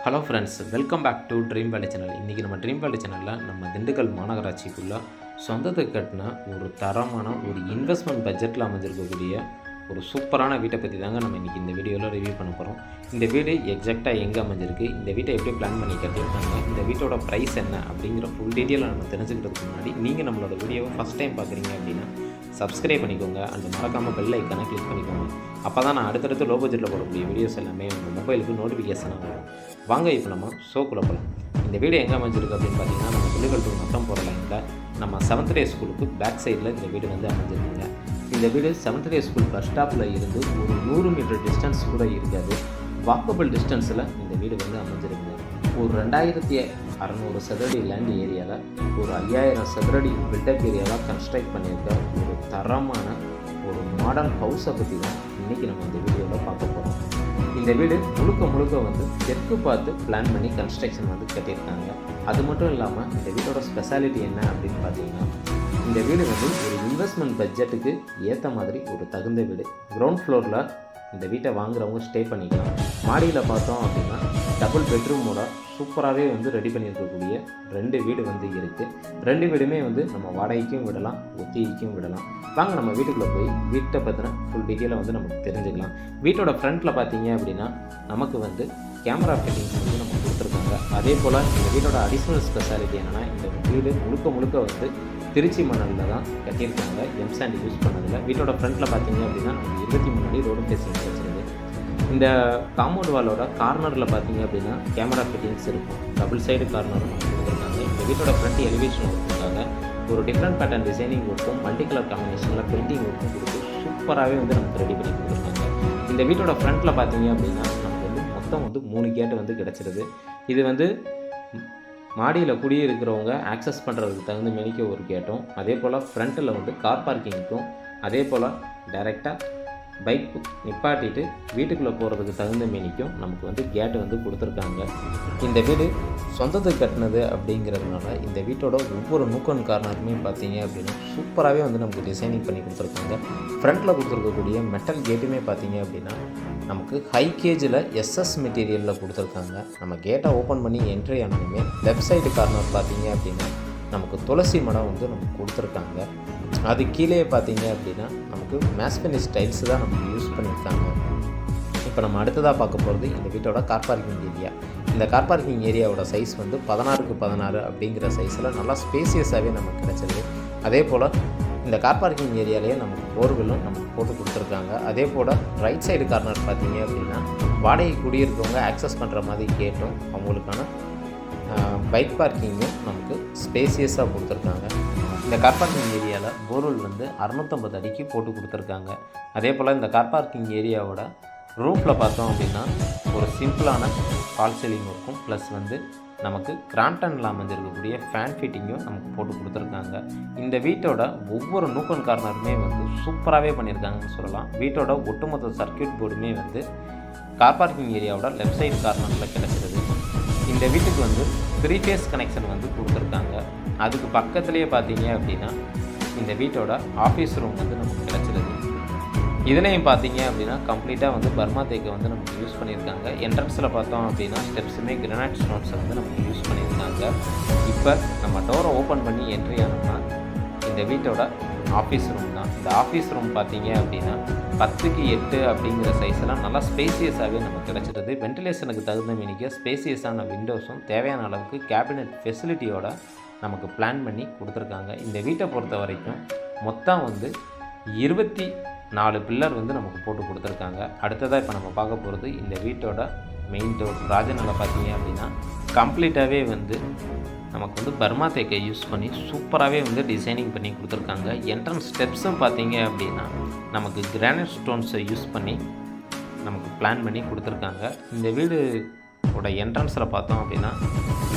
Hello friends welcome back to dream valley channel இன்றைக்கி நம்ம dream வேலி சேனலில் நம்ம திண்டுக்கல் மாநகராட்சிக்குள்ளே சொந்தத்துக்கு கட்டின ஒரு தரமான ஒரு இன்வெஸ்ட்மெண்ட் பட்ஜெட்டில் அமைஞ்சிருக்கக்கூடிய ஒரு சூப்பரான வீட்டை பற்றி தாங்க நம்ம இன்றைக்கி இந்த வீடியோவில் ரிவ்யூ பண்ண போகிறோம் இந்த வீடு எக்ஸாக்டாக எங்கே அமைஞ்சிருக்கு இந்த வீட்டை எப்படி பிளான் பண்ணி கட்டியிருக்காங்க இந்த வீட்டோட ப்ரைஸ் என்ன அப்படிங்கிற ஃபுல் டீட்டெயிலை நம்ம தெரிஞ்சுக்கிறதுக்கு முன்னாடி நீங்கள் நம்மளோட வீடியோவை ஃபஸ்ட் டைம் பார்க்குறீங்க அப்படின்னா சப்ஸ்கிரைப் பண்ணிக்கோங்க. அண்ட் மறக்காமல் பெல் ஐக்கானை கிளிக் பண்ணிக்கோங்க. அப்போ தான் நான் அடுத்தடுத்து லோ பட்ஜெட்டில் போடக்கூடிய வீடியோஸ் எல்லாமே உங்கள் மொபைலுக்கு நோட்டிஃபிகேஷனாக வரும். வாங்க இப்போ நம்ம ஷோக்குள்ளே போகலாம் இந்த வீடு எங்கே அமைஞ்சிருக்கு அப்படின்னு பார்த்தீங்கன்னா நம்ம திண்டுக்கல் மொத்தம் போகிற லைனில் நம்ம செவன்த் டே ஸ்கூலுக்கு பேக் சைடில் இந்த வீடு வந்து அமைஞ்சிருக்குங்க. இந்த வீடு செவன்த் டே ஸ்கூல் பஸ் ஸ்டாப்பில் இருந்து ஒரு நூறு மீட்டர் டிஸ்டன்ஸ் கூட இருக்காது. வாக்கபிள் டிஸ்டன்ஸில் இந்த வீடு வந்து அமைஞ்சிருக்குங்க. ஒரு ரெண்டாயிரத்தி அறநூறு சதுரடி லேண்ட் ஏரியாவில் ஒரு ஐயாயிரம் சதுரடி பில்டப் ஏரியாவாக கன்ஸ்ட்ரக்ட் பண்ணியிருக்க ஒரு தரமான ஒரு மாடர்ன் ஹவுஸை பற்றி தான் இன்றைக்கி நம்ம இந்த வீடியோவில் பார்க்க போகிறோம் இந்த வீடு முழுக்க முழுக்க வந்து தெற்கு பார்த்து பிளான் பண்ணி கன்ஸ்ட்ரக்ஷன் வந்து கட்டியிருக்காங்க. அது மட்டும் இல்லாமல் இந்த வீட்டோட ஸ்பெஷாலிட்டி என்ன அப்படின்னு பார்த்தீங்கன்னா இந்த வீடு வந்து ஒரு இன்வெஸ்ட்மெண்ட் பட்ஜெட்டுக்கு ஏற்ற மாதிரி ஒரு தகுந்த வீடு. கிரவுண்ட் ஃப்ளோரில் இந்த வீட்டை வாங்குறவங்க ஸ்டே பண்ணிக்கலாம். மாடியில் பார்த்தோம் அப்படின்னா டபுள் பெட்ரூமோட சூப்பராகவே வந்து ரெடி பண்ணியிருக்கக்கூடிய ரெண்டு வீடு வந்து இருக்குது ரெண்டு வீடுமே வந்து நம்ம வாடகைக்கும் விடலாம் ஒத்திகைக்கும் விடலாம். வாங்க நம்ம வீட்டுக்குள்ளே போய் வீட்டை பற்றின ஃபுல் டீட்டெயிலாக வந்து நமக்கு தெரிஞ்சுக்கலாம். வீட்டோட ஃப்ரண்ட்டில் பார்த்தீங்க அப்படின்னா நமக்கு வந்து கேமரா ஃபிட்டிங்ஸ் வந்து நம்ம கொடுத்துருக்காங்க. அதே போல் இந்த வீட்டோட அடிஷ்னல் ஸ்பெஷாலிட்டி என்னென்னா இந்த வீடு முழுக்க முழுக்க வந்து திருச்சி மணலில் தான் கட்டியிருக்காங்க. எம்சாண்ட் யூஸ் பண்ணதில்லை வீட்டோட ஃப்ரண்ட்டில் பார்த்தீங்க அப்படின்னா நம்ம இருபத்தி மூணு அடி ரோடு ஃபேஸிங் இந்த காம்பவுண்ட் வாலோட கார்னரில் பார்த்தீங்க அப்படின்னா கேமரா ஃபிட்டிங்ஸ் இருக்கும். டபுள் சைடு கார்னர் கொடுத்துருக்காங்க. இந்த வீட்டோட ஃப்ரண்ட் எலிவேஷன் ஒர்க்குக்காக ஒரு டிஃப்ரெண்ட் பேட்டர்ன் டிசைனிங் ஒர்க்கும் மல்டி கலர் காம்பினேஷனில் பிரிண்டிங் ஒர்க்கும் கொடுத்து சூப்பராகவே வந்து நமக்கு ரெடி பண்ணி கொடுத்துருக்காங்க. இந்த வீட்டோட ஃப்ரண்ட்டில் பார்த்தீங்க அப்படின்னா நமக்கு வந்து மொத்தம் வந்து மூணு கேட்டு வந்து கிடச்சிருது. இது வந்து மாடியில் குடியிருக்கிறவங்க ஆக்சஸ் பண்ணுறதுக்கு தகுந்த மேனிக்க ஒரு கேட்டும் அதே போல் ஃப்ரண்ட்டில் வந்து கார் பார்க்கிங்க்கும் அதே போல் டைரெக்டாக பைக் நிப்பாட்டிட்டு வீட்டுக்குள்ளே போகிறதுக்கு தகுந்த மேனிக்கும் நமக்கு வந்து கேட்டு வந்து கொடுத்துருக்காங்க. இந்த வீடு சொந்தத்துக்கு கட்டினது அப்படிங்கிறதுனால இந்த வீட்டோட ஒவ்வொரு நூக்கன் கார்னருமே பார்த்தீங்க அப்படின்னா சூப்பராகவே வந்து நமக்கு டிசைனிங் பண்ணி கொடுத்துருக்காங்க. ஃப்ரண்ட்டில் கொடுத்துருக்கக்கூடிய மெட்டல் கேட்டுமே பார்த்தீங்க அப்படின்னா நமக்கு ஹை கேஜில் எஸ்எஸ் மெட்டீரியலில் கொடுத்துருக்காங்க. நம்ம கேட்டை ஓப்பன் பண்ணி என்ட்ரி ஆனதுமே லெஃப்ட் சைடு கார்னர் பார்த்தீங்க அப்படின்னா நமக்கு துளசி மடம் வந்து நமக்கு கொடுத்துருக்காங்க. அது கீழே பார்த்தீங்க அப்படின்னா நமக்கு மேஸ்பெனி ஸ்டைல்ஸ் தான் நமக்கு யூஸ் பண்ணியிருக்காங்க. இப்போ நம்ம அடுத்ததாக பார்க்க போகிறது இந்த வீட்டோட கார் பார்க்கிங் ஏரியா இந்த கார் பார்க்கிங் ஏரியாவோட சைஸ் வந்து பதினாறுக்கு பதினாறு அப்படிங்கிற சைஸில் நல்லா ஸ்பேசியஸாகவே நமக்கு கிடச்சிருக்கு. அதே போல் இந்த கார் பார்க்கிங் ஏரியாலேயே நமக்கு போர்வெல்லும் நமக்கு போட்டு கொடுத்துருக்காங்க. அதே போல் ரைட் சைடு கார்னர் பார்த்தீங்க அப்படின்னா வாடகை குடியிருக்கவங்க ஆக்சஸ் பண்ணுற மாதிரி கேட்டும். அவங்களுக்கான பைக் பார்க்கிங்கும் நமக்கு ஸ்பேசியஸாக கொடுத்துருக்காங்க. இந்த கார் பார்க்கிங் ஏரியாவில் போர்வெல் வந்து அறநூற்றம்பது அடிக்கு போட்டு கொடுத்துருக்காங்க. அதே போல் இந்த கார் பார்க்கிங் ஏரியாவோட ரூஃபில் பார்த்தோம் அப்படின்னா ஒரு சிம்பிளான ஃபால் சீலிங் இருக்கும். ப்ளஸ் வந்து நமக்கு கிராம்டனில் அமைஞ்சிருக்கக்கூடிய ஃபேன் ஃபிட்டிங்கும் நமக்கு போட்டு கொடுத்துருக்காங்க. இந்த வீட்டோட ஒவ்வொரு நூக்கன் கார்னருமே வந்து சூப்பராகவே பண்ணியிருக்காங்கன்னு சொல்லலாம். வீட்டோட ஒட்டுமொத்த சர்க்கியூட் போர்டுமே வந்து கார் பார்க்கிங் ஏரியாவோட லெஃப்ட் சைடு கார்னரில் கிடச்சிருது. இந்த வீட்டுக்கு வந்து த்ரீ ஃபேஸ் கனெக்ஷன் வந்து கொடுத்துருக்காங்க. அதுக்கு பக்கத்துலேயே பார்த்தீங்க அப்படின்னா இந்த வீட்டோட ஆஃபீஸ் ரூம் வந்து நமக்கு கிடச்சிருது இதுலேயும் பார்த்தீங்க அப்படின்னா கம்ப்ளீட்டாக வந்து பர்மா தேக்கை வந்து நமக்கு யூஸ் பண்ணியிருக்காங்க. என்ட்ரன்ஸில் பார்த்தோம் அப்படின்னா ஸ்டெப்ஸுமே கிரனைட் ஸ்டோன்ஸை வந்து நமக்கு யூஸ் பண்ணியிருக்காங்க. இப்போ நம்ம டோரை ஓப்பன் பண்ணி என்ட்ரி ஆனோம்னா இந்த வீட்டோட ஆஃபீஸ் ரூம் தான். இந்த ஆஃபீஸ் ரூம் பார்த்தீங்க அப்படின்னா பத்துக்கு எட்டு அப்படிங்கிற சைஸ்லாம் நல்லா ஸ்பேசியஸாகவே நமக்கு கிடச்சிருது. வென்டிலேஷனுக்கு தகுந்த மீனிக்க ஸ்பேசியஸான விண்டோஸும் தேவையான அளவுக்கு கேபினட் ஃபெசிலிட்டியோட நமக்கு பிளான் பண்ணி கொடுத்துருக்காங்க. இந்த வீட்டை பொறுத்த வரைக்கும் மொத்தம் வந்து இருபத்தி நாலு பில்லர் வந்து நமக்கு போட்டு கொடுத்துருக்காங்க. அடுத்ததாக இப்போ நம்ம பார்க்க போகிறது இந்த வீட்டோட மெயின் டோர் ராஜநிலை பார்த்தீங்க அப்படின்னா கம்ப்ளீட்டாகவே வந்து நமக்கு வந்து பர்மா தேக்கை யூஸ் பண்ணி சூப்பராகவே வந்து டிசைனிங் பண்ணி கொடுத்துருக்காங்க. என்ட்ரன்ஸ் ஸ்டெப்ஸும் பார்த்தீங்க அப்படின்னா நமக்கு கிரானைட் ஸ்டோன்ஸை யூஸ் பண்ணி நமக்கு பிளான் பண்ணி கொடுத்துருக்காங்க. இந்த வீடு ஓட என்ட்ரன்ஸில் பார்த்தோம் அப்படின்னா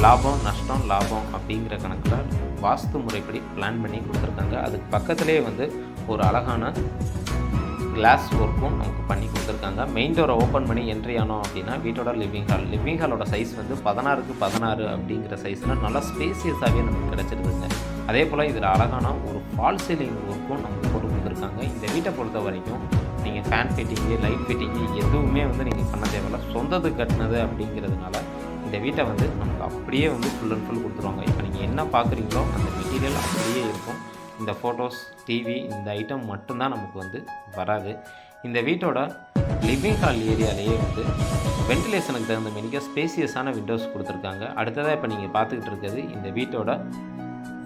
லாபம் நஷ்டம் லாபம் அப்படிங்கிற கணக்கில் வாஸ்து முறைப்படி பிளான் பண்ணி கொடுத்துருக்காங்க. அதுக்கு பக்கத்துலேயே வந்து ஒரு அழகான கிளாஸ் ஒர்க்கும் நமக்கு பண்ணி கொடுத்துருக்காங்க. மெயின் டோரை ஓப்பன் பண்ணி என்ட்ரி ஆனோம் அப்படின்னா வீட்டோட லிவிங் ஹால் லிவிங் ஹாலோட சைஸ் வந்து பதினாறுக்கு பதினாறு அப்படிங்கிற சைஸில் நல்லா ஸ்பேசியஸாகவே நமக்கு கிடச்சிருதுங்க அதே போல் இதில் அழகான ஒரு ஃபால் சீலிங் ஒர்க்கும் நமக்கு போட்டு கொடுத்துருக்காங்க. இந்த வீட்டை பொறுத்த வரைக்கும் நீங்கள் ஃபேன் ஃபிட்டிங்கு லைட் ஃபிட்டிங்கு எதுவுமே வந்து நீங்கள் பண்ண தேவையில்ல. சொந்தது கட்டினது அப்படிங்கிறதுனால இந்த வீட்டை வந்து நமக்கு அப்படியே வந்து ஃபுல் அண்ட் ஃபுல் கொடுத்துருவாங்க. இப்போ நீங்கள் என்ன பார்க்குறீங்களோ அந்த மெட்டீரியல் அப்படியே இருக்கும். இந்த ஃபோட்டோஸ் டிவி இந்த ஐட்டம் மட்டும்தான் நமக்கு வந்து வராது. இந்த வீட்டோட லிவிங் ஹால் ஏரியாலேயே வந்து வென்டிலேஷனுக்கு தகுந்த மாரிக்க ஸ்பேசியஸான விண்டோஸ் கொடுத்துருக்காங்க. அடுத்ததாக இப்போ நீங்கள் பார்த்துக்கிட்டு இருக்கிறது இந்த வீட்டோட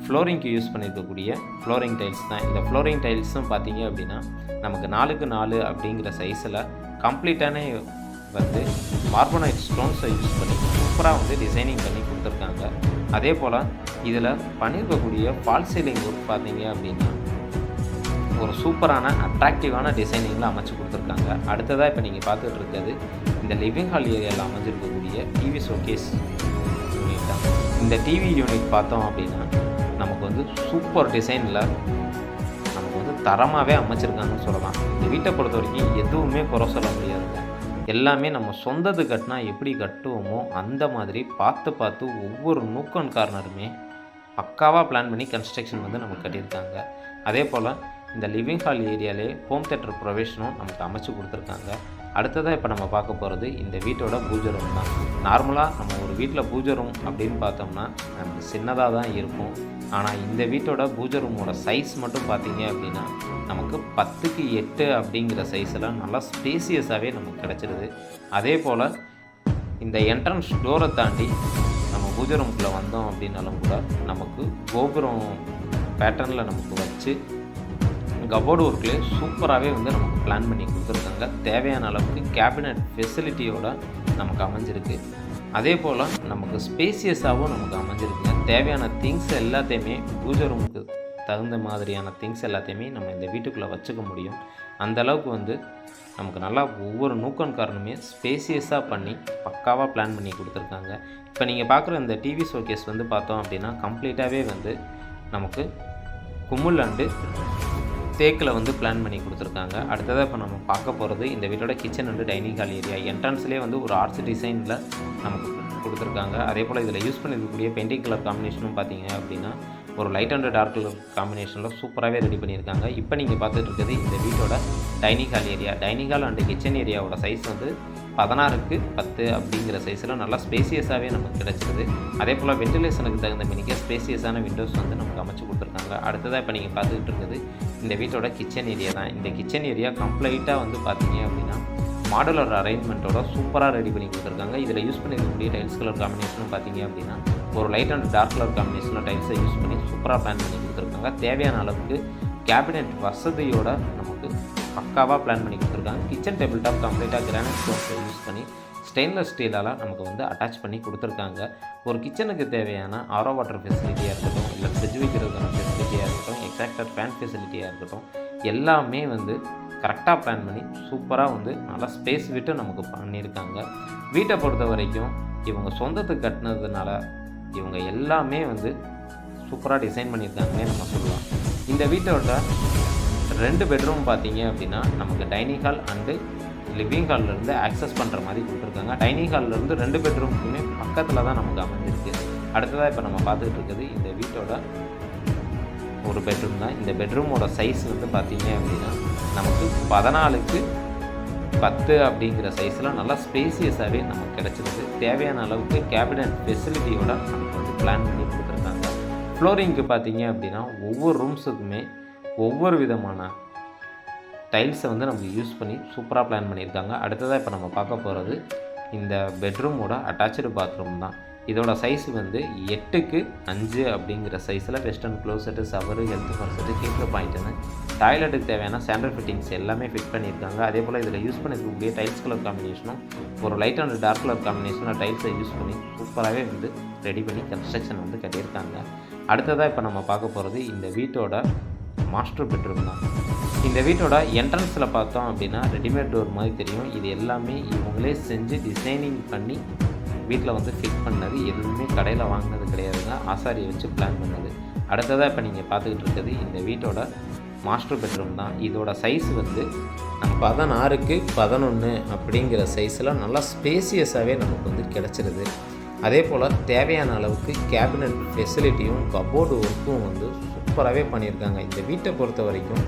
ஃப்ளோரிங்க்கு யூஸ் பண்ணியிருக்கக்கூடிய ஃப்ளோரிங் டைல்ஸ் தான். இந்த ஃப்ளோரிங் டைல்ஸும் பார்த்தீங்க அப்படின்னா நமக்கு நாலுக்கு நாலு அப்படிங்கிற சைஸில் கம்ப்ளீட்டான வந்து மார்பனைட் ஸ்டோன்ஸை யூஸ் பண்ணி சூப்பராக வந்து டிசைனிங் பண்ணி கொடுத்துருக்காங்க. அதே போல் இதில் பண்ணியிருக்கக்கூடிய ஃபால் சீலிங் ஒர்க் பார்த்தீங்க அப்படின்னா ஒரு சூப்பரான அட்ராக்டிவான டிசைனிங்கில் அமைச்சு கொடுத்துருக்காங்க. அடுத்ததாக இப்போ நீங்கள் பார்த்துட்டு இருக்கிறது இந்த லிவிங் ஹால் ஏரியாவில் அமைஞ்சிருக்கக்கூடிய டிவி ஷோகேஸ் யூனிட் தான். இந்த டிவி யூனிட் பார்த்தோம் அப்படின்னா நமக்கு வந்து சூப்பர் டிசைனில் நமக்கு வந்து தரமாகவே அமைச்சிருக்காங்கன்னு சொல்லலாம். இந்த வீட்டை பொறுத்த வரைக்கும் எதுவுமே குறை சொல்ல முடியாதுங்க. எல்லாமே நம்ம சொந்தது கட்டினா எப்படி கட்டுவோமோ அந்த மாதிரி பார்த்து பார்த்து ஒவ்வொரு நூக்கன் கார்னருமே பக்காவாக பிளான் பண்ணி கன்ஸ்ட்ரக்ஷன் வந்து நமக்கு கட்டியிருக்காங்க. அதே போல் இந்த லிவிங் ஹால் ஏரியாலே ஹோம் தேட்டர் ப்ரொவிஷனும் நமக்கு அமைச்சு கொடுத்துருக்காங்க. அடுத்ததாக இப்போ நம்ம பார்க்க போகிறது இந்த வீட்டோட பூஜை ரூம் தான். நார்மலாக நம்ம ஒரு வீட்டில் பூஜை ரூம் அப்படின்னு பார்த்தோம்னா நமக்கு சின்னதாக தான் இருக்கும். ஆனால் இந்த வீட்டோட பூஜை ரூமோட சைஸ் மட்டும் பார்த்தீங்க அப்படின்னா நமக்கு பத்துக்கு எட்டு அப்படிங்கிற சைஸெல்லாம் நல்லா ஸ்பேசியஸாகவே நமக்கு கிடச்சிருது. அதே போல் இந்த என்ட்ரன்ஸ் டோரை தாண்டி நம்ம பூஜை ரூம்குள்ளே வந்தோம் அப்படின்னாலும் கூட நமக்கு கோபுரம் பேட்டர்னில் நமக்கு வச்சு கபோர்டு ஒர்க்லேயே சூப்பராகவே வந்து நமக்கு பிளான் பண்ணி கொடுத்துருக்காங்க. தேவையான அளவுக்கு கேபினட் ஃபெசிலிட்டியோட நமக்கு அமைஞ்சிருக்கு. அதே போல் நமக்கு ஸ்பேசியஸாகவும் நமக்கு அமைஞ்சிருக்குங்க. தேவையான திங்ஸ் எல்லாத்தையுமே பூஜை ரூமுக்கு தகுந்த மாதிரியான திங்ஸ் எல்லாத்தையுமே நம்ம இந்த வீட்டுக்குள்ளே வச்சுக்க முடியும். அந்த அளவுக்கு வந்து நமக்கு நல்லா ஒவ்வொரு நூக்கன் காரணமே ஸ்பேசியஸாக பண்ணி பக்காவாக பிளான் பண்ணி கொடுத்துருக்காங்க. இப்போ நீங்கள் பார்க்குற இந்த டிவி ஷோகேஸ் வந்து பார்த்தோம் அப்படின்னா கம்ப்ளீட்டாகவே வந்து நமக்கு கும்முல் அண்டு தேக்கில் வந்து பிளான் பண்ணி கொடுத்துருக்காங்க. அடுத்ததாக இப்போ நம்ம பார்க்க போகிறது இந்த வீட்டோட kitchen and dining hall area. என்ட்ரன்ஸ்லேயே வந்து ஒரு ஆர்ட்ஸ் டிசைனில் நமக்கு கொடுத்துருக்காங்க. அதே போல் இதில் யூஸ் பண்ணியிருக்கக்கூடிய பெயிண்டிங் கலர் காம்பினேஷனும் பார்த்தீங்க அப்படின்னா ஒரு லைட் அண்ட் டார்க் கலர் காம்பினேஷனில் சூப்பராகவே ரெடி பண்ணியிருக்காங்க. இப்போ நீங்கள் பார்த்துட்டு இருக்கிறது இந்த வீட்டோட dining hall area. Dining hall and kitchen ஏரியாவோட size வந்து பதினாறுக்கு பத்து அப்படிங்கிற சைஸில் நல்லா ஸ்பேசியஸாகவே நமக்கு கிடச்சிருது. அதே போல் வென்டிலேஷனுக்கு தகுந்த மினிக்க ஸ்பேசியஸான விண்டோஸ் வந்து நமக்கு அமைச்சு கொடுத்துருக்காங்க. அடுத்ததாக இப்போ நீங்கள் பார்த்துக்கிட்டு இருக்குது இந்த வீட்டோட கிச்சன் ஏரியா தான். இந்த கிச்சன் ஏரியா கம்ப்ளீட்டாக வந்து பார்த்தீங்க அப்படின்னா மாடலர் அரேஞ்ச்மெண்ட்டோட சூப்பராக ரெடி பண்ணி கொடுத்துருக்காங்க. இதில் யூஸ் பண்ணியிருக்கக்கூடிய டைல்ஸ் கலர் காம்பினேஷனும் பார்த்தீங்க அப்படின்னா ஒரு லைட் அண்ட் டார்க் கலர் காம்பினேஷனில் டைல்ஸை யூஸ் பண்ணி சூப்பராக பிளான் பண்ணி கொடுத்துருக்காங்க. தேவையான அளவுக்கு கேபினெட் வசதியோட நமக்கு பக்காவாக பிளான் பண்ணி கொடுத்துருக்காங்க. கிச்சன் டேபிள் டாப் கம்ப்ளீட்டாக கிரானைட் ஸ்டோன்ஸை யூஸ் பண்ணி ஸ்டெயின்லெஸ் ஸ்டீலால் நமக்கு வந்து அட்டாச் பண்ணி கொடுத்துருக்காங்க. ஒரு கிச்சனுக்கு தேவையான ஆரோ வாட்டர் ஃபெசிலிட்டியாக இருக்கட்டும் இல்லை ஃப்ரிட்ஜ் இருக்கட்டும் ஃபேன் ஃபெசிலிட்டியாக இருக்கட்டும் எல்லாமே வந்து கரெக்டாக பிளான் பண்ணி சூப்பராக வந்து நல்லா ஸ்பேஸ் விட்டு நமக்கு பண்ணியிருக்காங்க. வீட்டை பொறுத்த வரைக்கும் இவங்க சொந்தத்துக்கு கட்டினதுனால இவங்க எல்லாமே வந்து சூப்பராக டிசைன் பண்ணியிருக்காங்கன்னே நம்ம சொல்லலாம். இந்த வீட்டோட ரெண்டு பெட்ரூம் பார்த்தீங்க அப்படின்னா நமக்கு டைனிங் ஹால் அண்டு லிவிங் ஹால்லேருந்து ஆக்சஸ் பண்ணுற மாதிரி கொடுத்துருக்காங்க. டைனிங் ஹால்லேருந்து ரெண்டு பெட்ரூமுக்குமே பக்கத்தில் தான் நமக்கு அமைஞ்சிருக்கு. அடுத்ததாக இப்போ நம்ம பார்த்துக்கிட்டு இருக்குது இந்த வீட்டோட ஒரு பெட்ரூம் தான். இந்த பெட்ரூமோட சைஸ் வந்து பார்த்தீங்க அப்படின்னா நமக்கு பதினாலுக்கு பத்து அப்படிங்கிற சைஸில் நல்லா ஸ்பேசியஸாகவே நமக்கு கிடச்சிருக்கு தேவையான அளவுக்கு கேபினட் ஃபெசிலிட்டியோட நமக்கு வந்து பிளான் பண்ணி கொடுத்துருக்காங்க. ஃப்ளோரிங்க்கு பார்த்தீங்க அப்படின்னா ஒவ்வொரு ரூம்ஸுக்குமே ஒவ்வொரு விதமான டைல்ஸை வந்து நமக்கு யூஸ் பண்ணி சூப்பராக பிளான் பண்ணியிருக்காங்க. அடுத்ததாக இப்போ நம்ம பார்க்க போகிறது இந்த பெட்ரூமோட அட்டாச்சு பாத்ரூம் தான். இதோட சைஸ் வந்து எட்டுக்கு அஞ்சு அப்படிங்கிற சைஸில் western closet shower health faucet keeper பாயிண்ட்டுன்னு டாய்லெட்டுக்கு தேவையான ஸ்டாண்டர்ட் ஃபிட்டிங்ஸ் எல்லாமே ஃபிட் பண்ணியிருக்காங்க. அதே போல் இதில் யூஸ் பண்ணியிருக்கக்கூடிய டைல்ஸ் கலர் காம்பினேஷனும் ஒரு லைட் அண்ட் டார்க் கலர் காம்பினேஷனில் டைல்ஸை யூஸ் பண்ணி சூப்பராகவே வந்து ரெடி பண்ணி கன்ஸ்ட்ரக்ஷன் வந்து கட்டியிருக்காங்க. அடுத்ததாக இப்போ நம்ம பார்க்க போகிறது இந்த வீட்டோட மாஸ்டர் பெட்ரூம் தான். இந்த வீட்டோட என்ட்ரன்ஸில் பார்த்தோம் அப்படின்னா ரெடிமேட் டோர் மாதிரி தெரியும். இது எல்லாமே இவங்களே செஞ்சு டிசைனிங் பண்ணி வீட்டில் வந்து ஃபிட் பண்ணது எதுவுமே கடையில் வாங்கினது கிடையாதுங்க ஆசாரியை வச்சு பிளான் பண்ணது. அடுத்ததாக இப்போ நீங்கள் பார்த்துக்கிட்டு இருக்கிறது இந்த வீட்டோட மாஸ்டர் பெட்ரூம் தான். இதோட சைஸ் வந்து பதினாறுக்கு பதினொன்று அப்படிங்கிற சைஸில் நல்லா ஸ்பேசியஸாகவே நமக்கு வந்து கிடச்சிருது. அதே போல் தேவையான அளவுக்கு கேபினட் ஃபெசிலிட்டியும் கபோர்டு ஒர்க்கும் வந்து சூப்பராகவே பண்ணியிருக்காங்க. இந்த வீட்டை பொறுத்த வரைக்கும்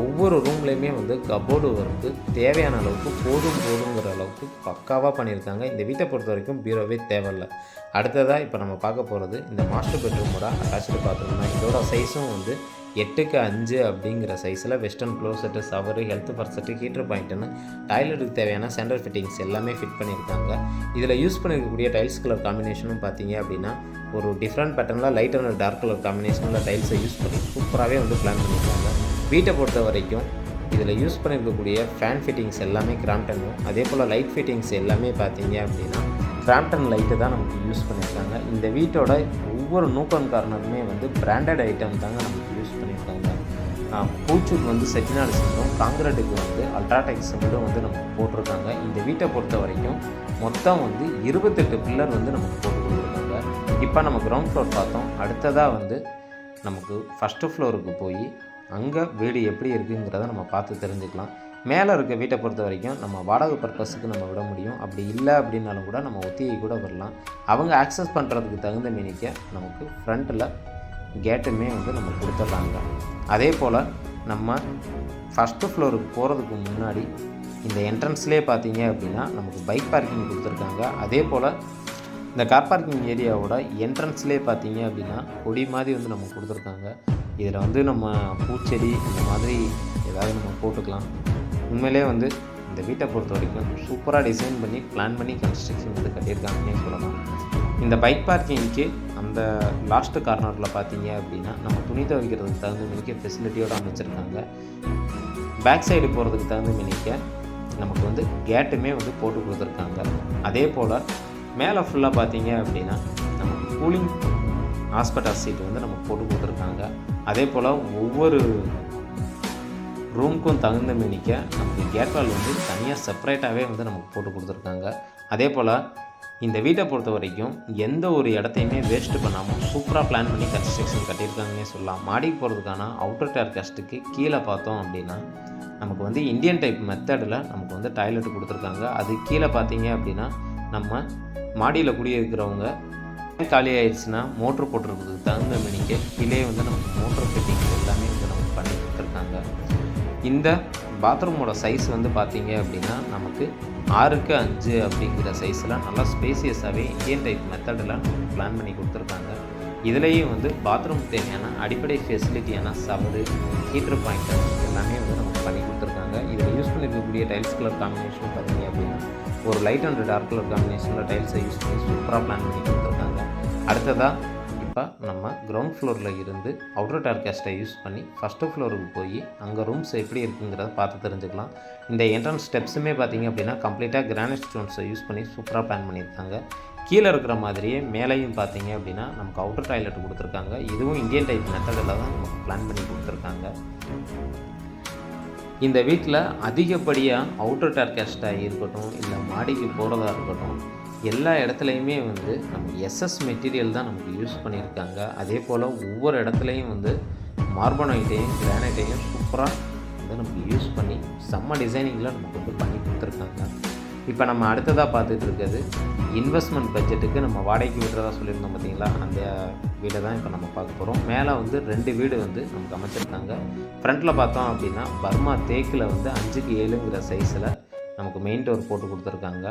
ஒவ்வொரு ரூம்லேயுமே வந்து கபோர்டு ஒர்க்கு தேவையான அளவுக்கு போதும் போதுங்கிற அளவுக்கு பக்காவாக பண்ணியிருக்காங்க. இந்த வீட்டை பொறுத்த வரைக்கும் பீரோவே தேவையில்லை. அடுத்ததாக இப்போ நம்ம பார்க்க போகிறது இந்த மாஸ்டர் பெட்ரூமோட அட்டாச்சு பாத்ரூம்னா இதோட சைஸும் வந்து எட்டுக்கு அஞ்சு அப்படிங்கிற சைஸில் western closet shower health faucet heater பாயிண்ட்டுன்னு டாய்லெட்டுக்கு தேவையான சென்டர் ஃபிட்டிங்ஸ் எல்லாமே ஃபிட் பண்ணியிருக்காங்க. இதில் யூஸ் பண்ணியிருக்கக்கூடிய டைல்ஸ் கலர் காம்பினேஷனும் பார்த்தீங்க அப்படின்னா ஒரு டிஃப்ரெண்ட் பேட்டர்னில் லைட் அண்ட் டார்க் கலர் காம்பினேஷனில் டைல்ஸை யூஸ் பண்ணி சூப்பராகவே வந்து பிளான் பண்ணியிருக்காங்க. வீட்டை பொறுத்த வரைக்கும் இதில் யூஸ் பண்ணியிருக்கக்கூடிய ஃபேன் ஃபிட்டிங்ஸ் எல்லாமே கிராம்டனும் அதே போல் லைட் ஃபிட்டிங்ஸ் எல்லாமே பார்த்தீங்க அப்படின்னா கிராம்டன் லைட்டு தான் நமக்கு யூஸ் பண்ணியிருக்காங்க. இந்த வீட்டோட ஒவ்வொரு நூக்கன் கார்னருமே வந்து பிராண்டட் ஐட்டம் தாங்க நமக்கு யூஸ் பண்ணியிருக்காங்க. பூச்சூர் வந்து செட்டிநாடு சிமெண்ட்டும் காங்கிரட்டுக்கு வந்து அல்ட்ராடெக் சிமெண்ட்டும் வந்து நமக்கு போட்டிருக்காங்க. இந்த வீட்டை பொறுத்த வரைக்கும் மொத்தம் வந்து இருபத்தெட்டு பில்லர் வந்து நமக்கு போட்டு கொடுத்துருக்காங்க. இப்போ நம்ம கிரவுண்ட் ஃப்ளோர் பார்த்தோம். அடுத்ததாக வந்து நமக்கு ஃபஸ்ட்டு ஃப்ளோருக்கு போய் அங்கே வீடு எப்படி இருக்குங்கிறத நம்ம பார்த்து தெரிஞ்சுக்கலாம். மேலே இருக்க வீட்டை பொறுத்த வரைக்கும் நம்ம வாடகை பர்பஸுக்கு நம்ம விட முடியும். அப்படி இல்லை அப்படின்னாலும் கூட நம்ம ஒத்திகை கூட வரலாம். அவங்க ஆக்சஸ் பண்ணுறதுக்கு தகுந்த மீனிக்க நமக்கு ஃப்ரண்ட்டில் கேட்டுமே வந்து நம்ம கொடுத்துட்றாங்க அதே போல் நம்ம ஃபஸ்ட்டு ஃப்ளோருக்கு போகிறதுக்கு முன்னாடி இந்த என்ட்ரன்ஸ்லேயே பார்த்தீங்க அப்படின்னா நமக்கு பைக் பார்க்கிங் கொடுத்துருக்காங்க. அதே போல் இந்த கார் பார்க்கிங் ஏரியாவோட என்ட்ரன்ஸ்லேயே பார்த்தீங்க அப்படின்னா கொடி மாதிரி வந்து நமக்கு கொடுத்துருக்காங்க. இதில் வந்து நம்ம பூச்செடி இந்த மாதிரி ஏதாவது நம்ம போட்டுக்கலாம். உண்மையிலே வந்து இந்த வீட்டை பொறுத்த வரைக்கும் சூப்பராக டிசைன் பண்ணி பிளான் பண்ணி கன்ஸ்ட்ரக்ஷன் வந்து கட்டியிருக்காங்கன்னே சொல்லலாம். இந்த பைக் பார்க்கிங்க்கு அந்த லாஸ்ட்டு கார்னரில் பார்த்தீங்க அப்படின்னா நம்ம துணி துவைக்கிறதுக்கு தகுந்த மினிக்க ஃபெசிலிட்டியோடு அமைச்சிருக்காங்க. பேக் சைடு போகிறதுக்கு தகுந்த மினிக்க நமக்கு வந்து கேட்டுமே வந்து போட்டு கொடுத்துருக்காங்க. அதே போல் மேலே ஃபுல்லாக பார்த்தீங்க அப்படின்னா நமக்கு கூலிங் ஹாஸ்பிட்டல் சீட் வந்து நமக்கு போட்டு கொடுத்துருக்காங்க. அதே போல் ஒவ்வொரு ரூமுக்கும் தகுந்த மினிக்க நமக்கு கேட்வால் வந்து தனியாக செப்பரேட்டாகவே வந்து நமக்கு போட்டு கொடுத்துருக்காங்க. அதே போல் இந்த வீட்டை பொறுத்த வரைக்கும் எந்த ஒரு இடத்தையுமே வேஸ்ட் பண்ணாமல் சூப்பராக பிளான் பண்ணி கன்ஸ்ட்ரக்ஷன் கட்டியிருக்காங்கன்னே சொல்லலாம். மாடிக்கு போகிறதுக்கான அவுட்டர் டேர் கஸ்ட்டுக்கு கீழே பார்த்தோம் அப்படின்னா நமக்கு வந்து இந்தியன் டைப் மெத்தடில் நமக்கு வந்து டாய்லெட் கொடுத்துருக்காங்க. அது கீழே பார்த்தீங்க அப்படின்னா நம்ம மாடியில் குடியிருக்கிறவங்க காலி ஆயிடுச்சுன்னா மோட்ரு போட்டிருக்கிறதுக்கு தகுந்த மணிக்கு கீழே வந்து நமக்கு மோட்ரு ஃபிட்டிங் எல்லாமே வந்து நமக்கு பண்ணி கொடுத்துருக்காங்க. இந்த பாத்ரூமோட சைஸ் வந்து பார்த்தீங்க அப்படின்னா நமக்கு ஆறுக்கு அஞ்சு அப்படிங்கிற சைஸில் நல்லா ஸ்பேசியஸாகவே இந்தியன் டைப் மெத்தடில் நமக்கு பிளான் பண்ணி கொடுத்துருக்காங்க. இதுலேயும் வந்து பாத்ரூம் தேவையான அடிப்படை ஃபெசிலிட்டியான சவரு ஹீட்டர் பாயிண்ட் எல்லாமே வந்து நமக்கு பண்ணி கொடுத்துருக்காங்க. இதில் யூஸ் பண்ணியிருக்கக்கூடிய டைல்ஸ் கலர் காம்பினேஷன் பார்த்தீங்க அப்படின்னா ஒரு லைட் அண்ட் டார்க் கலர் காம்பினேஷனில் டைல்ஸை யூஸ் பண்ணி சூப்பராக பிளான் பண்ணி கொடுத்துருக்காங்க. அடுத்ததாக இப்போ நம்ம கிரவுண்ட் ஃப்ளோரில் இருந்து அவுட்டர் டார்கேஸ்ட்டை யூஸ் பண்ணி ஃபஸ்ட்டு ஃப்ளோருக்கு போய் அங்கே ரூம்ஸ் எப்படி இருக்குங்கிறத பார்த்து தெரிஞ்சுக்கலாம். இந்த என்ட்ரன்ஸ் ஸ்டெப்ஸுமே பார்த்தீங்க அப்படின்னா கம்ப்ளீட்டாக கிரானைட் ஸ்டோன்ஸை யூஸ் பண்ணி சூப்பராக பிளான் பண்ணியிருக்காங்க. கீழே இருக்கிற மாதிரியே மேலேயும் பார்த்தீங்க அப்படின்னா நமக்கு அவுட்டர் டாய்லெட் கொடுத்துருக்காங்க. இதுவும் இந்தியன் டைப் மெத்தடில் தான் நமக்கு பிளான் பண்ணி கொடுத்துருக்காங்க. இந்த வீட்டில் அதிகப்படியாக அவுட்டர் டார்காஸ்ட்டாக இருக்கட்டும் இல்லை மாடிக்கு போகிறதா இருக்கட்டும் எல்லா இடத்துலையுமே வந்து நம்ம எஸ்எஸ் மெட்டீரியல் தான் நமக்கு யூஸ் பண்ணியிருக்காங்க. அதே போல் ஒவ்வொரு இடத்துலையும் வந்து மார்பனைட்டையும் கிரானைட்டையும் சூப்பராக வந்து நமக்கு யூஸ் பண்ணி செம்ம டிசைனிங்கில் நமக்கு வந்து பண்ணி கொடுத்துருக்காங்க. இப்போ நம்ம அடுத்ததாக பார்த்துட்டு இருக்கிறது இன்வெஸ்ட்மெண்ட் பட்ஜெட்டுக்கு நம்ம வாடகைக்கு விடுறதா சொல்லியிருந்தோம் பார்த்தீங்களா? அந்த வீடை தான் இப்போ நம்ம பார்க்க போகிறோம் மேலே வந்து ரெண்டு வீடு வந்து நமக்கு அமைச்சிருக்காங்க. ஃப்ரண்ட்டில் பார்த்தோம் அப்படின்னா பர்மா தேக்கில் வந்து அஞ்சுக்கு ஏழுங்கிற சைஸில் நமக்கு மெயின் டோர் போட்டு கொடுத்துருக்காங்க.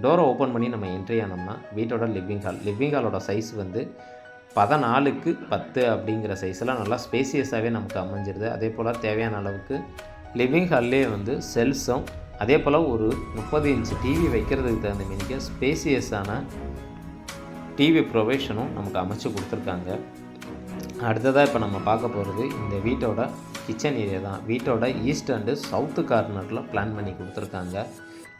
டோரை ஓப்பன் பண்ணி நம்ம என்ட்ரி ஆனோம்னா வீட்டோட லிவிங் ஹால் லிவிங் ஹாலோட சைஸ் வந்து பதினாலுக்கு பத்து அப்படிங்கிற சைஸில் நல்லா ஸ்பேசியஸாகவே நமக்கு அமைஞ்சிருது. அதே போல் தேவையான அளவுக்கு லிவிங் ஹால்லே வந்து செல்ஸும் அதே போல் ஒரு முப்பது இன்ச் டிவி வைக்கிறதுக்கு தகுந்த மினிக்க ஸ்பேசியஸான டிவி ப்ரொவேஷனும் நமக்கு அமைச்சு கொடுத்துருக்காங்க. அடுத்ததாக இப்போ நம்ம பார்க்க போகிறது இந்த வீட்டோட கிச்சன் ஏரியா தான். வீட்டோட ஈஸ்ட் அண்டு சவுத்து கார்னரில் பிளான் பண்ணி கொடுத்துருக்காங்க.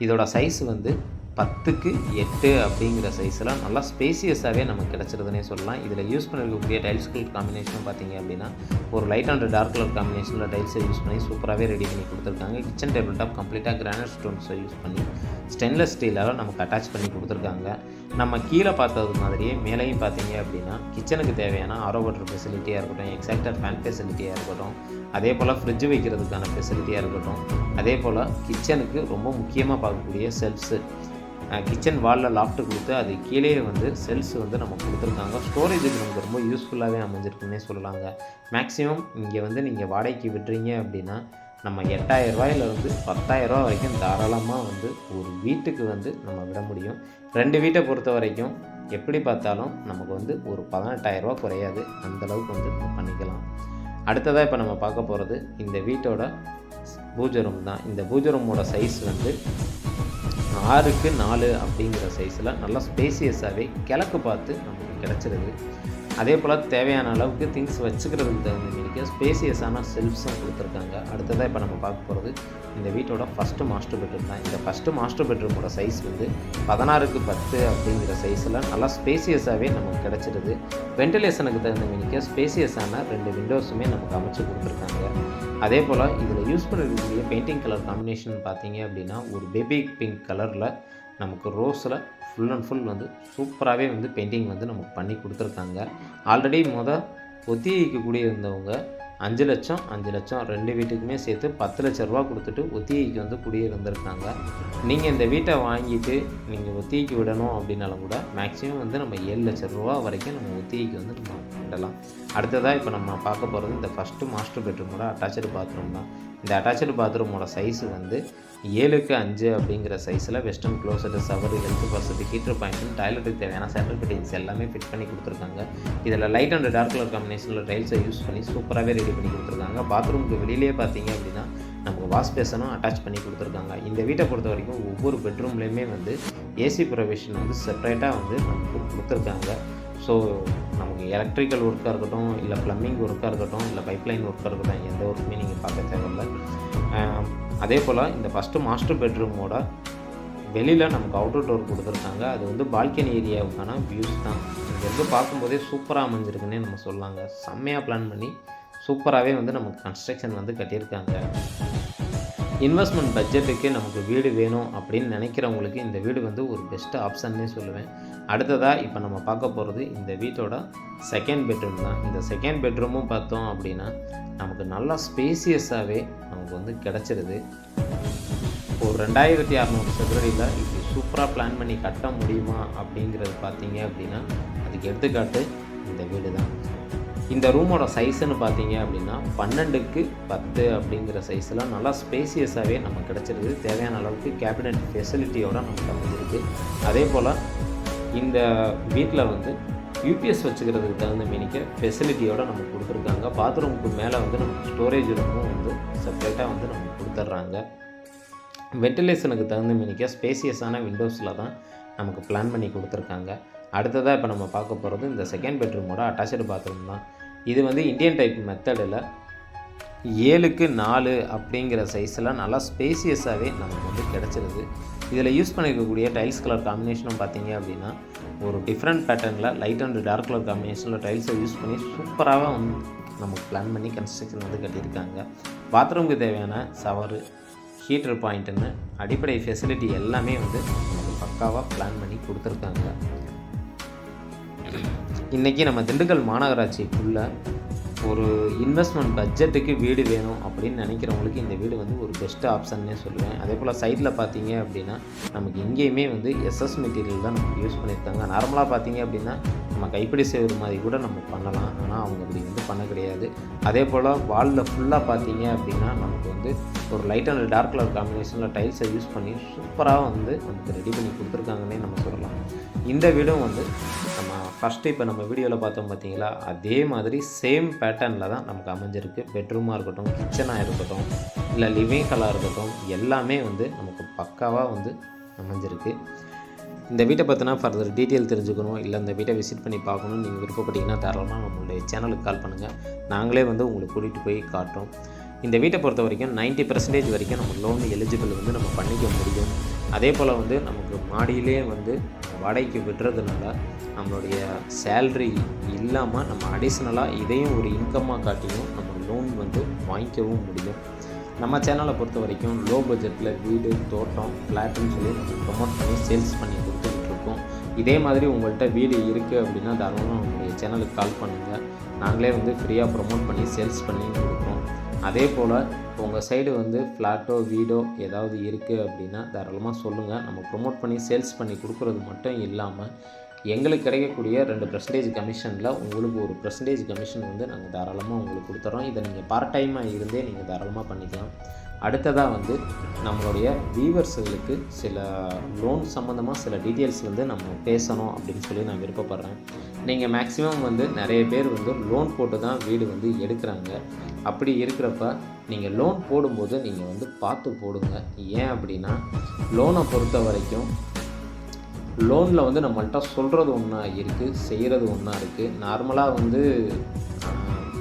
இதோட சைஸ் வந்து பத்துக்கு எட்டு அப்படிங்கிற சைஸில் நல்லா ஸ்பேசியஸாகவே நமக்கு கிடச்சிருதுனே சொல்லலாம். இதில் யூஸ் பண்ணிருக்கக்கூடிய டைல்ஸ் கலர் காம்பினேஷன் பார்த்தீங்க அப்படின்னா ஒரு லைட் அண்ட் டார்க் கலர் காம்பினேஷனில் டைல்ஸை யூஸ் பண்ணி சூப்பராகவே ரெடி பண்ணி கொடுத்துருக்காங்க. கிச்சன் டேபிள் டாப் கம்ப்ளீட்டாக கிரானைட் ஸ்டோன்ஸை யூஸ் பண்ணி ஸ்டெயின்லெஸ் ஸ்டீலால் நமக்கு அட்டாச் பண்ணி கொடுத்துருக்காங்க. நம்ம கீழே பார்த்தது மாதிரியே மேலேயும் பார்த்தீங்க அப்படின்னா கிச்சனுக்கு தேவையான ஆரோ வாட்டர் ஃபெசிலிட்டியாக இருக்கட்டும் எக்ஸாக்டர் ஃபேன் ஃபெசிலிட்டியாக இருக்கட்டும் அதே போல் ஃப்ரிட்ஜ் வைக்கிறதுக்கான ஃபெசிலிட்டியாக இருக்கட்டும் அதே போல் கிச்சனுக்கு ரொம்ப முக்கியமாக பார்க்கக்கூடிய செல்ஃப்ஸு கிச்சன் வாலில் லாஃப்ட்டு கொடுத்து அது கீழே வந்து செல்ஸ் வந்து நம்ம கொடுத்துருக்காங்க. ஸ்டோரேஜுக்கு நமக்கு ரொம்ப யூஸ்ஃபுல்லாகவே அமைஞ்சிருக்குன்னே சொல்லலாங்க. மேக்ஸிமம் இங்கே வந்து நீங்கள் வாடகைக்கு விடுறீங்க அப்படின்னா நம்ம எட்டாயிரம் ரூபாயிலிருந்து பத்தாயிரம் வரைக்கும் தாராளமாக வந்து ஒரு வீட்டுக்கு வந்து நம்ம விட முடியும். ரெண்டு வீட்டை பொறுத்த வரைக்கும் எப்படி பார்த்தாலும் நமக்கு வந்து ஒரு பதினெட்டாயிரரூபா குறையாது. அந்தளவுக்கு வந்து நம்ம பண்ணிக்கலாம். அடுத்ததாக இப்போ நம்ம பார்க்க போகிறது இந்த வீட்டோட பூஜை ரூம் தான். இந்த பூஜை ரூமோட சைஸ் வந்து ஆறுக்கு நாலு அப்படிங்கிற சைஸில் நல்லா ஸ்பேசியஸாகவே கிழக்கு பார்த்து நமக்கு கிடச்சிருது. அதே போல் தேவையான அளவுக்கு திங்ஸ் வச்சுக்கிறதுக்கு தகுந்த மாரிக்கு ஸ்பேசியஸான செல்ஃப்ஸும் கொடுத்துருக்காங்க. அடுத்ததாக இப்போ நம்ம பார்க்க போகிறது இந்த வீட்டோட ஃபஸ்ட்டு மாஸ்டர் பெட்ரூம் தான். இந்த ஃபஸ்ட்டு மாஸ்டர் பெட்ரூமோட சைஸ் வந்து பதினாறுக்கு பத்து அப்படிங்கிற சைஸில் நல்லா ஸ்பேசியஸாகவே நமக்கு கிடச்சிருது. வென்டிலேஷனுக்கு தகுந்த மீனிக்க ஸ்பேசியஸான ரெண்டு விண்டோஸுமே நமக்கு அமைச்சு கொடுத்துருக்காங்க. அதே போல் இதில் யூஸ் பண்ணிருக்கக்கூடிய பெயிண்டிங் கலர் காம்பினேஷன் பார்த்தீங்க அப்படின்னா ஒரு பேபி பிங்க் கலரில் நமக்கு ரோஸில் ஃபுல் அண்ட் ஃபுல் வந்து சூப்பராகவே வந்து பெயிண்டிங் வந்து நமக்கு பண்ணி கொடுத்துருக்காங்க. ஆல்ரெடி மொதல் ஒத்தி வைக்கக்கூடிய இருந்தவங்க அஞ்சு லட்சம் அஞ்சு லட்சம் ரெண்டு வீட்டுக்குமே சேர்த்து பத்து லட்ச ரூபா கொடுத்துட்டு ஒத்திகைக்கு வந்து குடியிருந்திருக்காங்க நீங்கள் இந்த வீட்டை வாங்கிட்டு நீங்கள் ஒத்திகைக்கு விடணும் அப்படின்னாலும் கூட மேக்ஸிமம் வந்து நம்ம ஏழு லட்ச ரூபா வரைக்கும் நம்ம ஒத்திகைக்கு வந்து நம்ம கட்டலாம் அடுத்ததாக இப்போ நம்ம பார்க்க போகிறது இந்த ஃபஸ்ட்டு மாஸ்டர் பெட்ரூமோட அட்டாச்சு பாத்ரூம் தான். இந்த அட்டாச்சு பாத்ரூமோட சைஸ் வந்து ஏழுக்கு அஞ்சு அப்படிங்கிற சைஸில் வெஸ்டர்ன் க்ளோசட் சவர் ஹெல்த் வசதி ஹீட்டர் பாயிண்ட் டாய்லெட்டுக்கு தேவையான சென்ட்ரல் ஃபிட்டிங்ஸ் எல்லாமே ஃபிட் பண்ணி கொடுத்துருக்காங்க. இதில் லைட் அண்ட் டார்க் கலர் காம்பினேஷனில் டைல்ஸை யூஸ் பண்ணி சூப்பராகவே ரெடி பண்ணி கொடுத்துருக்காங்க. பாத்ரூமுக்கு வெளியிலே பார்த்தீங்க அப்படின்னா நமக்கு வாஷ் பேசனும் அட்டாச் பண்ணி கொடுத்துருக்காங்க. இந்த வீட்டை பொறுத்த வரைக்கும் ஒவ்வொரு பெட்ரூம்லேயுமே வந்து ஏசி ப்ரொவிஷன் வந்து செப்பரேட்டாக வந்து நமக்கு கொடுத்துருக்காங்க. ஸோ நமக்கு எலக்ட்ரிக்கல் ஒர்க்காக இருக்கட்டும் இல்லை ப்ளம்பிங் ஒர்க்காக இருக்கட்டும் இல்லை பைப்லைன் ஒர்க்காக இருக்கட்டும் எந்த ஒர்க்குமே நீங்கள் பார்க்க தேவையில்லை. அதே போல் இந்த ஃபஸ்ட்டு மாஸ்டர் பெட்ரூமோட வெளியில் நமக்கு அவுட்டர் டோர் கொடுத்துருக்காங்க. அது வந்து பால்கனி ஏரியாவுக்கான வியூஸ் தான். இங்கேருந்து பார்க்கும்போதே சூப்பராக அமைஞ்சிருக்குன்னே நம்ம சொல்லலாங்க செம்மையாக பிளான் பண்ணி சூப்பராகவே வந்து நமக்கு கன்ஸ்ட்ரக்ஷன் வந்து கட்டியிருக்காங்க. இன்வெஸ்ட்மெண்ட் பட்ஜெட்டுக்கு நமக்கு வீடு வேணும் அப்படின்னு நினைக்கிறவங்களுக்கு இந்த வீடு வந்து ஒரு பெஸ்ட் ஆப்ஷன்னே சொல்லுவேன். அடுத்ததாக இப்போ நம்ம பார்க்க போகிறது இந்த வீட்டோட செகண்ட் பெட்ரூம் தான். இந்த செகண்ட் பெட்ரூமும் பார்த்தோம் அப்படின்னா நமக்கு நல்லா ஸ்பேசியஸாகவே நமக்கு வந்து கிடச்சிருது. ஒரு ரெண்டாயிரத்தி அறநூறு சதுரடியில் இப்படி சூப்பராக பிளான் பண்ணி கட்ட முடியுமா அப்படிங்கிறது பார்த்தீங்க அப்படின்னா அதுக்கு எடுத்துக்காட்டு இந்த வீடு தான் இந்த ரூமோட சைஸ்ன்னு பார்த்தீங்க அப்படின்னா பன்னெண்டுக்கு பத்து அப்படிங்கிற சைஸில் நல்லா ஸ்பேசியஸாகவே நமக்கு கிடச்சிருக்கு. தேவையான அளவுக்கு கேபினட் ஃபெசிலிட்டியோடு நமக்கு அமைஞ்சிருக்கு அதே போல் இந்த வீட்டில் வந்து யூபிஎஸ் வச்சுக்கிறதுக்கு தகுந்த மீனிக்க ஃபெசிலிட்டியோடு நமக்கு கொடுத்துருக்காங்க. பாத்ரூமுக்கு மேலே வந்து நமக்கு ஸ்டோரேஜ் ரூமும் வந்து செப்பரேட்டாக வந்து நமக்கு கொடுத்துட்றாங்க வென்டிலேஷனுக்கு தகுந்த மீனிக்க ஸ்பேசியஸான விண்டோஸில் தான் நமக்கு பிளான் பண்ணி கொடுத்துருக்காங்க. அடுத்ததாக இப்போ நம்ம பார்க்க போகிறது இந்த செகண்ட் பெட்ரூமோட அட்டாச்சு பாத்ரூம் தான். இது வந்து இந்தியன் டைப் மெத்தடில் ஏழுக்கு நாலு அப்படிங்கிற சைஸில் நல்லா ஸ்பேசியஸாகவே நமக்கு வந்து கிடச்சிருது. இதில் யூஸ் பண்ணியிருக்கக்கூடிய டைல்ஸ் கலர் காம்பினேஷனும் பார்த்தீங்க அப்படின்னா ஒரு டிஃப்ரெண்ட் பேட்டர்னில் லைட் அண்ட் டார்க் கலர் காம்பினேஷனில் டைல்ஸை யூஸ் பண்ணி சூப்பராக வந்து நமக்கு பிளான் பண்ணி கன்ஸ்ட்ரக்ஷன் வந்து கட்டியிருக்காங்க. பாத்ரூமுக்கு தேவையான சவரு ஹீட்டர் பாயிண்ட்டுன்னு அடிப்படை ஃபெசிலிட்டி எல்லாமே வந்து நமக்கு பக்காவாக பிளான் பண்ணி கொடுத்துருக்காங்க. இன்றைக்கி நம்ம திண்டுக்கல் மாநகராட்சிக்குள்ளே ஒரு இன்வெஸ்ட்மெண்ட் பட்ஜெட்டுக்கு வீடு வேணும் அப்படின்னு நினைக்கிறவங்களுக்கு இந்த வீடு வந்து ஒரு பெஸ்ட் ஆப்ஷன்னே சொல்லுவேன். அதே போல் சைடில் பார்த்தீங்க அப்படின்னா நமக்கு எங்கேயுமே வந்து எஸ்எஸ் மெட்டீரியல் தான் நமக்கு யூஸ் பண்ணியிருக்காங்க. நார்மலாக பார்த்தீங்க அப்படின்னா நம்ம கைப்பிடி செய்வது மாதிரி கூட நம்ம பண்ணலாம். ஆனால் அவங்க அப்படி வந்து பண்ண கிடையாது. அதே போல் வாலில் ஃபுல்லாக பார்த்தீங்க அப்படின்னா நமக்கு வந்து ஒரு லைட் அண்ட் டார்க் கலர் காம்பினேஷனில் டைல்ஸை யூஸ் பண்ணி சூப்பராக வந்து நமக்கு ரெடி பண்ணி கொடுத்துருக்காங்கன்னே நம்ம சொல்லலாம். இந்த வீடும் வந்து நம்ம ஃபஸ்ட்டு இப்போ நம்ம வீடியோவில் பார்த்தோம் பார்த்தீங்களா? அதே மாதிரி சேம் பேட்டர்னில் தான் நமக்கு அமைஞ்சிருக்கு. பெட்ரூமாக இருக்கட்டும் கிச்சனாக இருக்கட்டும் இல்லை லிவிங் ஹாலாக இருக்கட்டும் எல்லாமே வந்து நமக்கு பக்காவாக வந்து அமைஞ்சிருக்கு. இந்த வீட்டை பற்றினா ஃபர்தர் டீட்டெயில் தெரிஞ்சுக்கணும் இல்லை இந்த வீட்டை விசிட் பண்ணி பார்க்கணும்னு நீங்கள் விருப்பப்பட்டீங்கன்னா தாராளமாக நம்மளுடைய சேனலுக்கு கால் பண்ணுங்கள் நாங்களே வந்து உங்களை கூட்டிகிட்டு போய் காட்டுறோம். இந்த வீட்டை பொறுத்த வரைக்கும் 90% பர்சன்டேஜ் வரைக்கும் நம்ம லோன் எலிஜிபிள் வந்து நம்ம பண்ணிக்க முடியும். அதே போல் வந்து நமக்கு மாடியிலே வந்து வாடகைக்கு விடுறதுனால நம்மளுடைய சேல்ரி இல்லாமல் நம்ம அடிஷ்னலாக இதையும் ஒரு இன்கம்மாக காட்டியும் நம்ம லோன் வந்து வாங்கிக்கவும் முடியும். நம்ம சேனலை பொறுத்த வரைக்கும் லோ பட்ஜெட்டில் வீடு தோட்டம் ஃப்ளாட்டுன்னு சொல்லி ப்ரொமோட் பண்ணி சேல்ஸ் பண்ணி இதே மாதிரி உங்கள்கிட்ட வீடு இருக்குது அப்படின்னா தாராளமாக உங்களுடைய சேனலுக்கு கால் பண்ணுங்கள் நாங்களே வந்து ஃப்ரீயாக ப்ரொமோட் பண்ணி சேல்ஸ் பண்ணி கொடுக்குறோம் அதே போல் உங்கள் சைடு வந்து ஃப்ளாட்டோ வீடோ ஏதாவது இருக்குது அப்படின்னா தாராளமாக சொல்லுங்கள் நம்ம ப்ரொமோட் பண்ணி சேல்ஸ் பண்ணி கொடுக்குறது மட்டும் இல்லாமல் எங்களுக்கு கிடைக்கக்கூடிய ரெண்டு பர்சன்டேஜ் கமிஷனில் உங்களுக்கு ஒரு பர்சன்டேஜ் கமிஷன் வந்து நாங்கள் தாராளமாக உங்களுக்கு கொடுத்துறோம். இதை நீங்கள் பார்ட் டைமாக இருந்தே நீங்கள் தாராளமாக பண்ணிக்கலாம். அடுத்ததாக வந்து நம்மளுடைய வியூவர்ஸுகளுக்கு சில லோன் சம்மந்தமாக சில டீட்டெயில்ஸ் வந்து நம்ம பேசணும் அப்படின்னு சொல்லி நான் விருப்பப்படுறேன். நீங்கள் மேக்ஸிமம் வந்து நிறைய பேர் வந்து லோன் போட்டு தான் வீடு வந்து எடுக்கிறாங்க. அப்படி இருக்கிறப்ப நீங்கள் லோன் போடும்போது நீங்கள் வந்து பார்த்து போடுங்க. ஏன் அப்படின்னா லோனை பொறுத்த வரைக்கும் லோனில் வந்து நம்மள்ட்ட சொல்கிறது ஒன்றா இருக்குது செய்கிறது ஒன்றா இருக்குது நார்மலாக வந்து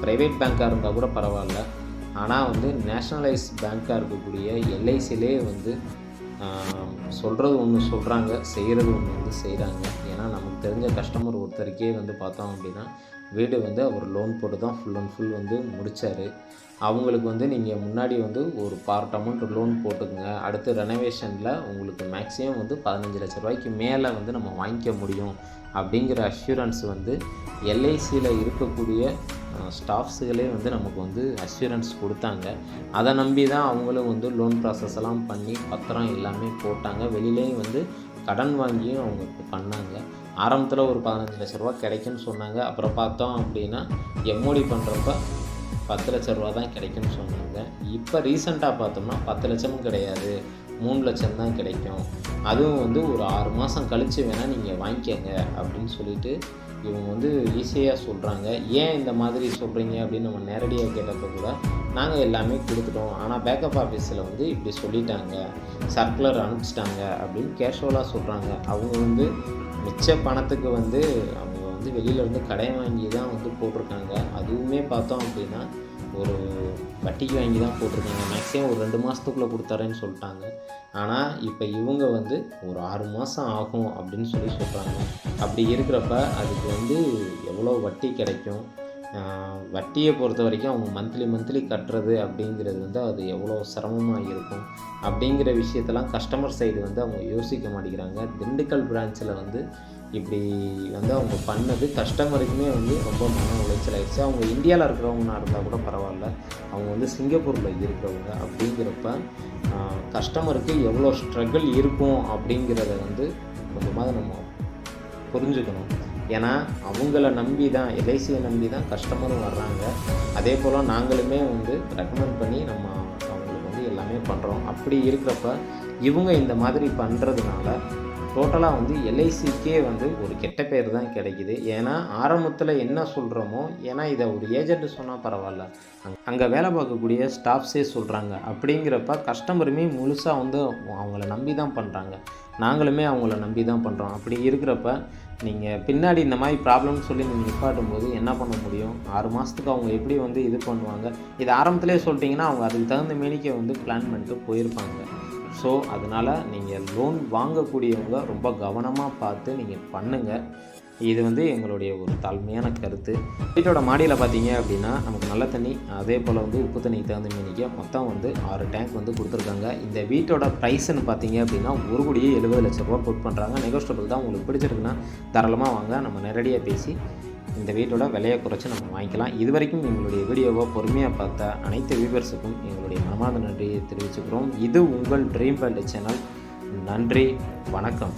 ப்ரைவேட் பேங்க்காக இருந்தால் கூட பரவாயில்ல. ஆனால் வந்து நேஷ்னலைஸ் பேங்க்காக இருக்கக்கூடிய எல்ஐசிலே வந்து சொல்கிறது ஒன்று சொல்கிறாங்க செய்கிறது ஒன்று வந்து செய்கிறாங்க ஏன்னா நமக்கு தெரிஞ்ச கஸ்டமர் ஒருத்தருக்கே வந்து பார்த்தோம் அப்படின்னா வீடு வந்து அவர் லோன் போட்டு தான் ஃபுல் அண்ட் ஃபுல் வந்து முடித்தார் அவங்களுக்கு வந்து நீங்கள் முன்னாடி வந்து ஒரு பார்ட் அமௌண்ட் லோன் போட்டுக்கோங்க. அடுத்து ரெனோவேஷனில் உங்களுக்கு மேக்ஸிமம் வந்து பதினஞ்சு லட்ச ரூபாய்க்கு மேலே வந்து நம்ம வாங்கிக்க முடியும். அப்படிங்கிற அஷ்யூரன்ஸ் வந்து எல்ஐசியில் இருக்கக்கூடிய ஸ்டாஃப்ஸுகளே வந்து நமக்கு வந்து அஷ்யூரன்ஸ் கொடுத்தாங்க. அதை நம்பி தான் அவங்களும் வந்து லோன் ப்ராசஸ் எல்லாம் பண்ணி பத்திரம் எல்லாமே போட்டாங்க. வெளியிலேயும் வந்து கடன் வாங்கியும் அவங்க பண்ணாங்க. ஆரம்பத்தில் ஒரு பதினஞ்சு லட்ச ரூபா கிடைக்குன்னு சொன்னாங்க. அப்புறம் பார்த்தோம் அப்படின்னா எம்ஓடி பண்ணுறப்ப பத்து லட்ச ரூபா தான் கிடைக்கும்னு சொன்னாங்க. இப்போ ரீசெண்டாக பார்த்தோம்னா பத்து லட்சமும் கிடையாது. மூணு லட்சம் தான் கிடைக்கும். அதுவும் வந்து ஒரு ஆறு மாதம் கழித்து வேணால் நீங்கள் வாங்கிக்கங்க அப்படின்னு சொல்லிட்டு இவங்க வந்து ஈஸியாக சொல்கிறாங்க ஏன் இந்த மாதிரி சொல்கிறீங்க அப்படின்னு நம்ம நேரடியாக கேட்டப்போ கூட நாங்கள் எல்லாமே கொடுத்துட்டோம். ஆனால் பேக்கப் ஆஃபீஸில் வந்து இப்படி சொல்லிட்டாங்க. சர்க்குலர் அனுப்பிச்சிட்டாங்க அப்படின்னு கேஷுவலாக சொல்கிறாங்க அவங்க வந்து மிச்ச பணத்துக்கு வந்து அவங்க வந்து வெளியிலேருந்து இருந்து வாங்கி தான் வந்து போட்டிருக்காங்க. அதுவுமே பார்த்தோம் அப்படின்னா ஒரு வட்டிக்கு வாங்கி தான் போட்டிருக்காங்க. மேக்ஸிமம் ஒரு ரெண்டு மாதத்துக்குள்ளே கொடுத்தாரேன்னு சொல்லிட்டாங்க. ஆனால் இப்போ இவங்க வந்து ஒரு ஆறு மாதம் ஆகும் அப்படின்னு சொல்லி சொல்கிறாங்க அப்படி இருக்கிறப்ப அதுக்கு வந்து எவ்வளோ வட்டி கிடைக்கும்? வட்டியை பொறுத்த வரைக்கும் அவங்க மந்த்லி மந்த்லி கட்டுறது அப்படிங்கிறது வந்து அது எவ்வளோ சிரமமாக இருக்கும் அப்படிங்கிற விஷயத்தெல்லாம் கஸ்டமர் சைடு வந்து அவங்க யோசிக்க மாட்டேங்கிறாங்க. திண்டுக்கல் பிரான்ச்சில் வந்து இப்படி வந்து அவங்க பண்ணது கஸ்டமருக்குமே வந்து ரொம்ப மன உளைச்சல் ஆயிடுச்சு. அவங்க இந்தியாவில் இருக்கிறவங்கனா இருந்தால் கூட பரவாயில்ல. அவங்க வந்து சிங்கப்பூரில் இருக்கிறவங்க அப்படிங்கிறப்ப கஸ்டமருக்கு எவ்வளோ ஸ்ட்ரகிள் இருக்கும் அப்படிங்கிறத வந்து கொஞ்சமாக நம்ம புரிஞ்சுக்கணும். ஏன்னா அவங்கள நம்பி தான் எல்ஐசியை நம்பி தான் கஸ்டமரும் வர்றாங்க. அதே போல் நாங்களுமே வந்து ரெக்கமெண்ட் பண்ணி நம்ம அவங்களுக்கு வந்து எல்லாமே பண்ணுறோம் அப்படி இருக்கிறப்ப இவங்க இந்த மாதிரி பண்ணுறதுனால டோட்டலாக வந்து எல்ஐசிக்கே வந்து ஒரு கெட்ட பேர் தான் கிடைக்குது. ஏன்னா ஆரம்பத்தில் என்ன சொல்கிறோமோ ஏன்னா இதை ஒரு ஏஜென்ட் சொன்னால் பரவாயில்ல. அங்கே வேலை பார்க்கக்கூடிய ஸ்டாஃப்ஸே சொல்கிறாங்க அப்படிங்கிறப்ப கஸ்டமருமே முழுசாக வந்து அவங்கள நம்பி தான் பண்ணுறாங்க நாங்களுமே அவங்கள நம்பி தான் பண்ணுறோம் அப்படி இருக்கிறப்ப நீங்கள் பின்னாடி இந்த மாதிரி ப்ராப்ளம்னு சொல்லி நீங்கள் நிப்பாட்டும் போது என்ன பண்ண முடியும்? ஆறு மாதத்துக்கு அவங்க எப்படி வந்து இது பண்ணுவாங்க? இது ஆரம்பத்திலே சொல்லிட்டிங்கன்னா அவங்க அதுக்கு தகுந்த மேனிக்கே வந்து பிளான் பண்ணிட்டு போயிருப்பாங்க. ஸோ அதனால் நீங்கள் லோன் வாங்கக்கூடியவங்க ரொம்ப கவனமாக பார்த்து நீங்கள் பண்ணுங்கள் இது வந்து எங்களுடைய ஒரு தாழ்மையான கருத்து. வீட்டோட மாடியில் பார்த்தீங்க அப்படின்னா நமக்கு நல்ல தண்ணி அதே போல் வந்து உப்பு தண்ணிக்கு தகுந்த மீனிக்க மொத்தம் வந்து ஆறு டேங்க் வந்து கொடுத்துருக்காங்க. இந்த வீட்டோட ப்ரைஸ்ன்னு பார்த்தீங்க அப்படின்னா ஒரு கோடியே எழுபது லட்ச ரூபா புட் பண்ணுறாங்க நெகோஷியபிள் தான் உங்களுக்கு பிடிச்சிருக்குன்னா தாராளமாக வாங்க. நம்ம நேரடியாக பேசி இந்த வீட்டோட விலையை குறைச்சி நம்ம வாங்கிக்கலாம். இது வரைக்கும் எங்களுடைய வீடியோவை பொறுமையாக பார்த்த அனைத்து வியூவர்ஸுக்கும் எங்களுடைய மனமார்ந்த நன்றியை தெரிவிச்சுக்கிறோம். இது உங்கள் ட்ரீம் வேல்டு சேனல் நன்றி வணக்கம்.